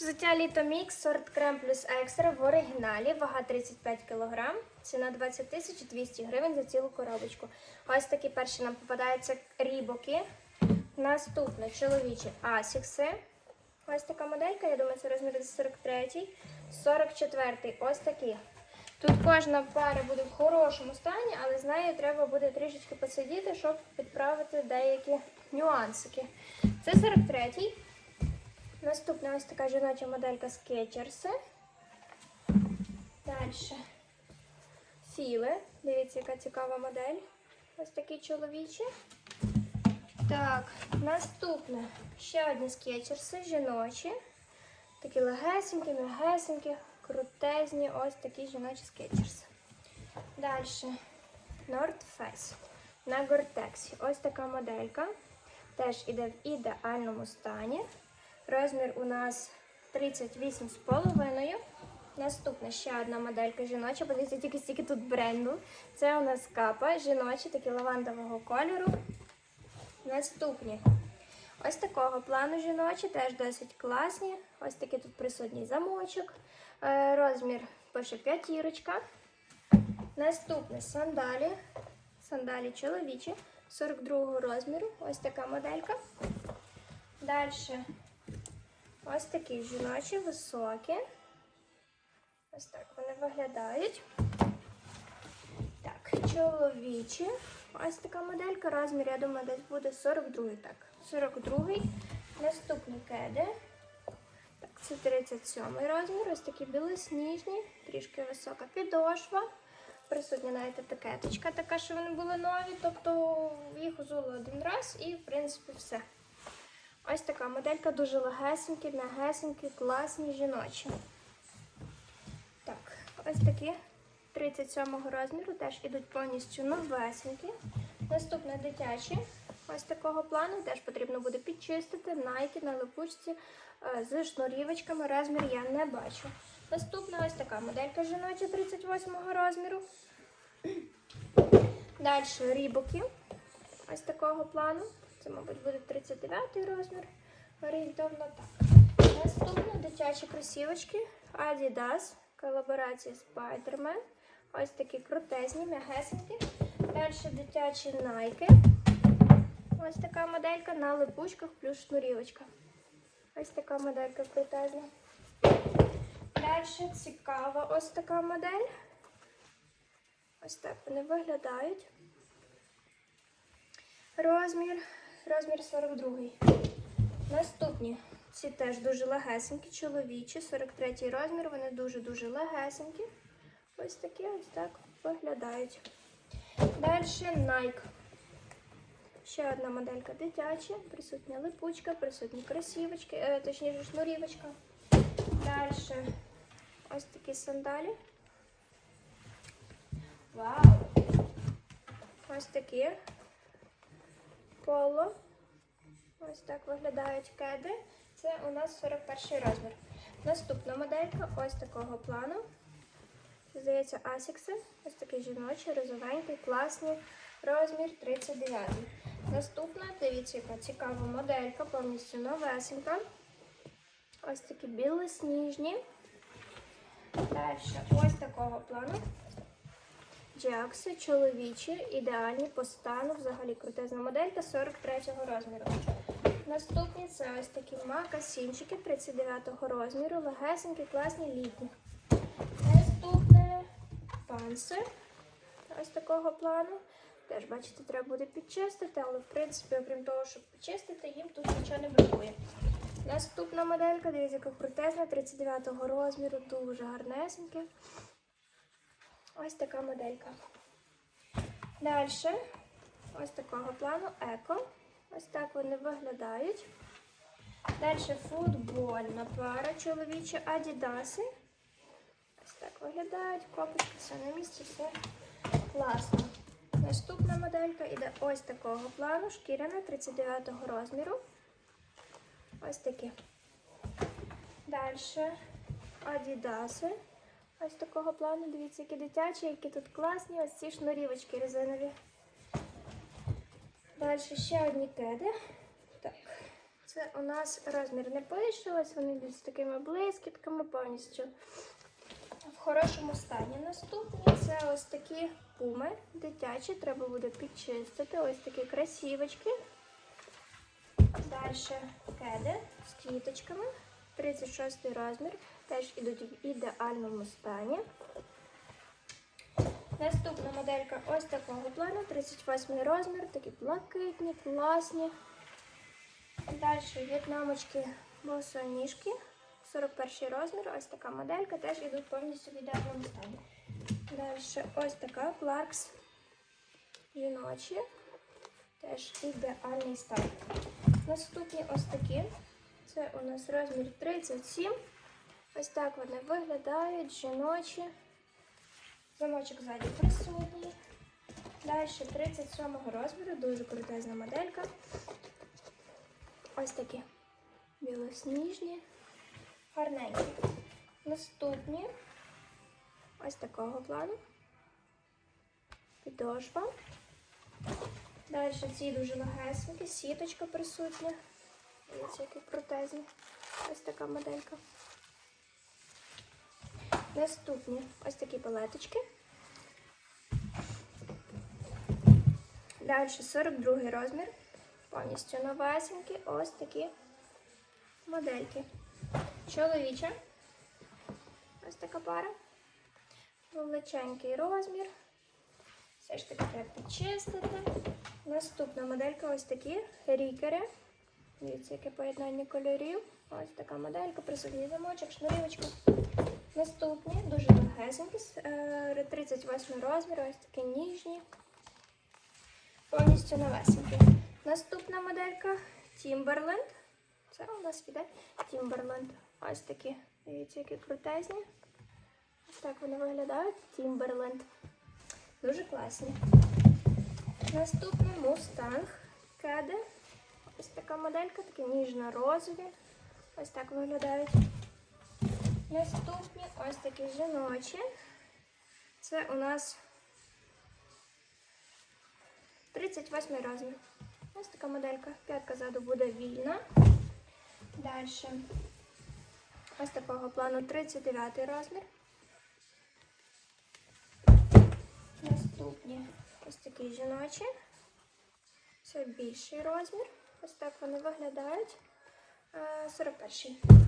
Взуття Літо Мікс, сорт крем плюс екстра в оригіналі, вага 35 кг, ціна 20 тисяч 200 гривень за цілу коробочку. Ось такі перші нам попадаються рібоки. Наступне чоловічі асікси. Ось така моделька, я думаю, це розмір 43 44 ось такі. Тут кожна пара буде в хорошому стані, але з нею треба буде трішечки посидіти, щоб підправити деякі нюансики. Це 43-й. Наступна ось така жіноча моделька Skechers. Далі. Філи. Дивіться, яка цікава модель. Ось такі чоловічі. Так, наступне. Ще одні скетчерси, жіночі. Такі легесенькі, м'ягесенькі, крутезні. Ось такі жіночі скетчерси. Далі. North Face. На Гортексі. Ось така моделька. Теж іде в ідеальному стані. Розмір у нас 38,5. Наступна ще одна моделька жіноча. Подивіться, тільки стільки тут бренду. Це у нас капа жіночі, такі лавандового кольору. Наступні. Ось такого плану жіночі, теж досить класні. Ось такий тут присутній замочок. Е, Розмір пише п'ятірочка. Наступне сандалі. Сандалі чоловічі 42 розміру. Ось така моделька. Далі ось такі жіночі, високі. Ось так вони виглядають. Так, чоловічі. Ось така моделька. Розмір, я думаю, десь буде 42-й. так. 42-й. Наступні кеди. Так, це 37-й розмір. Ось такі білосніжні, трішки висока підошва. Присутня навіть етикеточка така, що вони були нові. Тобто їх узули один раз і, в принципі, все. Ось така моделька дуже легесенькі, м'ягесенькі, класні жіночі. Так, ось такі 37 розміру теж ідуть повністю новесенькі. Наступне дитячі. Ось такого плану теж потрібно буде підчистити. Найки на липучці е, з шнурівочками. Розмір я не бачу. Наступна ось така моделька жіноча 38 розміру. Далі рібоки. Ось такого плану. Це, мабуть, буде 39 розмір. Орієнтовно так. Наступне дитячі кросівочки Adidas. Колаборація Spider-Man. Ось такі крутезні, м'ягесенькі. Далі дитячі Nike. Ось така моделька на липучках плюс шнурівочка. Ось така моделька крутезна. Далі цікава ось така модель. Ось так вони виглядають. Розмір, розмір 42. Наступні. Ці теж дуже легесенькі, чоловічі, 43 розмір, вони дуже-дуже легесенькі. Ось такі ось так виглядають. Далі Nike. Ще одна моделька дитяча, присутня липучка, присутні кросівочки, е, точніше шнурівочка. Далі ось такі сандалі. Вау! Ось такі поло. Ось так виглядають кеди. Це у нас 41 розмір. Наступна моделька ось такого плану. Здається, асікси. Ось такий жіночий, розовенький, класний. Розмір 39. Наступна, дивіться, яка цікава моделька, повністю новесенька. Ось такі білосніжні. Далі ось такого плану. Джакси чоловічі, ідеальні по стану, взагалі крутезна моделька 43 розміру. Наступні це ось такі макасінчики 39-го розміру, легесенькі, класні літні. Наступне панцир ось такого плану. Теж, бачите, треба буде підчистити, але в принципі, окрім того, щоб почистити, їм тут нічого не бракує. Наступна моделька, дивіться, яка крутезна, 39-го розміру, дуже гарнесеньке. Ось така моделька. Далі, ось такого плану еко. Ось так вони виглядають. Далі футбольна пара чоловічі Адідаси. Ось так виглядають. Копочки все на місці, все класно. Наступна моделька іде ось такого плану, шкіряна 39 розміру. Ось такі. Далі Адідаси. Ось такого плану, дивіться, які дитячі, які тут класні, ось ці шнурівочки резинові. Далі ще одні кеди. Так, Це у нас розмір не пише, вони йдуть з такими блискітками повністю в хорошому стані. Наступні це ось такі пуми дитячі, треба буде підчистити. Ось такі красивочки. Далі кеди з квіточками. 36 розмір. Теж ідуть в ідеальному стані. Наступна моделька ось такого плану, 38 розмір, такі блакитні, класні. Далі в'єтнамочки босоніжки, 41 розмір, ось така моделька, теж йдуть повністю в ідеальному стані. Далі ось така Clarks жіночі, теж ідеальний стан. Наступні ось такі. Це у нас розмір 37. Ось так вони виглядають, жіночі. Замочок ззаді присутній. Далі 37-го розміру, дуже крутезна моделька. Ось такі білосніжні, гарненькі. Наступні ось такого плану. Підошва. Далі ці дуже легесенькі, сіточка присутня. Дивіться, які крутезні. Ось така моделька. Наступні ось такі палеточки. Далі 42 розмір. Повністю новесенькі. Ось такі модельки. Чоловіча. Ось така пара. Величенький розмір. Все ж таки треба підчистити. Наступна моделька ось такі рікери. Дивіться, яке поєднання кольорів. Ось така моделька, присутній замочок, шнурівочка. Наступні, дуже легесенькі, е, 38 розмір, ось такі ніжні. Повністю новесенькі. Наступна моделька Timberland. Це у нас іде Timberland. Ось такі. Дивіться, які крутезні. Ось так вони виглядають. Timberland. Дуже класні. Наступний Mustang Кеди. Ось така моделька, такі ніжно-розові. Ось так виглядають. Наступні ось такі жіночі. Це у нас 38 розмір. Ось така моделька. П'ятка ззаду буде вільна. Далі. Ось такого плану 39 розмір. Наступні ось такі жіночі. Це більший розмір. Ось так вони виглядають. Е, 41.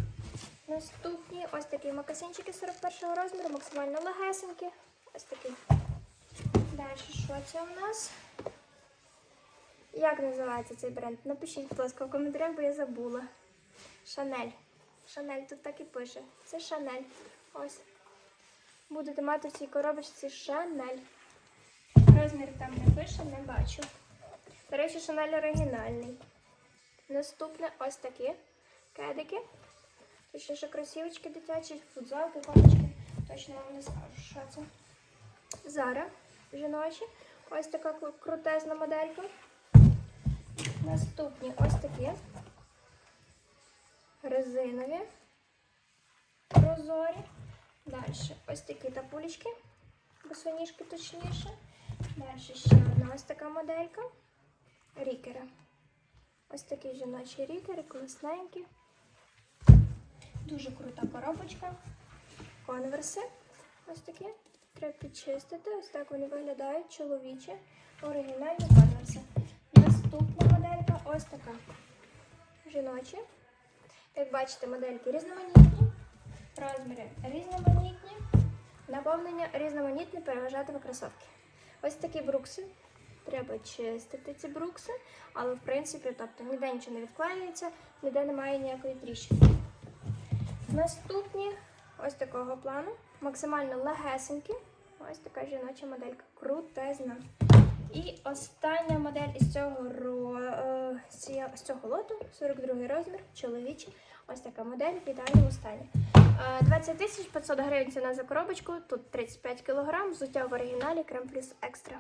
Наступні ось такі макасинчики 41 розміру, максимально легесенькі. Ось такі. Далі, що це у нас? Як називається цей бренд? Напишіть, будь ласка, в коментарях, бо я забула. Шанель. Шанель тут так і пише. Це Шанель. Ось. Будете мати в цій коробочці Шанель. Розмір там не пише, не бачу. До речі, Шанель оригінальний. Наступне ось такі кедики. Точніше, кросівочки дитячі, футзалки, кофточки. Точно вам не скажу, що це. Зара жіночі. Ось така крутезна моделька. Наступні ось такі. Резинові. Прозорі. Далі ось такі тапулечки. Босоніжки точніше. Далі ще одна ось така моделька. Рікери. Ось такі жіночі рікери, класненькі. Дуже крута коробочка. Конверси. Ось такі. Треба підчистити. Ось так вони виглядають чоловічі. Оригінальні конверси. Наступна моделька ось така. Жіночі. Як бачите, модельки різноманітні. Розміри різноманітні. Наповнення різноманітне переважатиме кросовки. Ось такі брукси. Треба чистити ці брукси, але в принципі, тобто ніде нічого не відклеюється, ніде немає ніякої тріщини. Наступні ось такого плану. Максимально легесенькі. Ось така жіноча моделька. Крутезна. І остання модель із цього, е, з цього лоту, 42 розмір, чоловічий. Ось така модель в ідеальному стані. Е, 20 тисяч 500 гривень ціна за коробочку, тут 35 кг, взуття в оригіналі, крем плюс екстра.